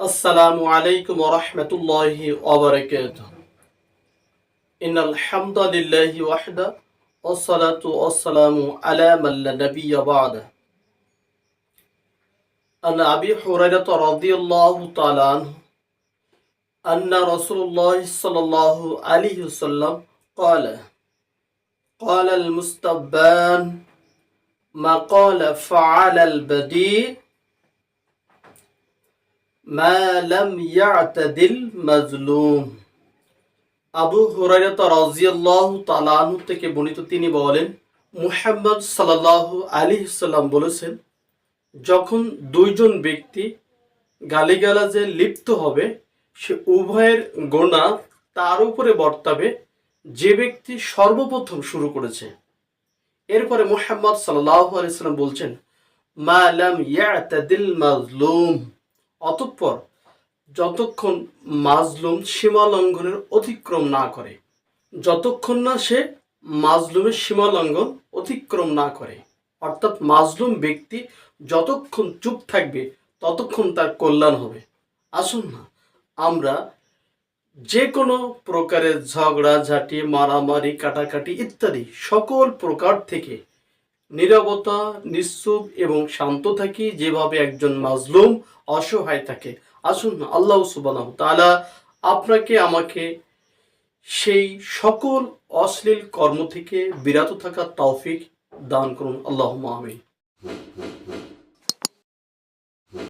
السلام عليكم ورحمة الله وبركاته. إن الحمد لله وحده والصلاة والسلام على من لا نبي بعده. أن أبي هريرة رضي الله تعالى عنه أن رسول الله صلى الله عليه وسلم قال قال المستبان ما قال فعل البديع মা লাম ইয়াতাদিল মাজলুম। আবু হুরায়রা রাদিয়াল্লাহু তাআলা আনহু থেকে বর্ণিত তিনি বলেন, মুহাম্মদ সাল্লাল্লাহু আলাইহি সাল্লাম বলেছেন, যখন দুইজন ব্যক্তি গালিগালাজে লিপ্ত হবে, সে উভয়ের গোনা তার উপরে বর্তাবে, যে ব্যক্তি সর্বপ্রথম শুরু করেছে। এরপরে মুহাম্মদ সাল্লাল্লাহু আলাইহি সাল্লাম বলছেন, মা লাম ইয়াতাদিল মাজলুম। অতঃপর যতক্ষণ মাজলুম সীমা লঙ্ঘনের অতিক্রম না করে, যতক্ষণ না সে মাজলুমের সীমা লঙ্ঘন অতিক্রম না করে, অর্থাৎ মাজলুম ব্যক্তি যতক্ষণ চুপ থাকবে, ততক্ষণ তার কল্যাণ হবে। আসুন না, আমরা যে কোনো প্রকারের ঝগড়া ঝাঁটি মারামারি, কাটাকাটি ইত্যাদি সকল প্রকার থেকে নীরবতা নিঃসুপ এবং শান্ত থাকি যেভাবে একজন মাজলুম অসহায় থাকে। আসুন আল্লাহ সুবাহ তালা আপনাকে, আমাকে সেই সকল অশ্লীল কর্ম থেকে বিরত থাকা তৌফিক দান করুন। আল্লাহ আমিন।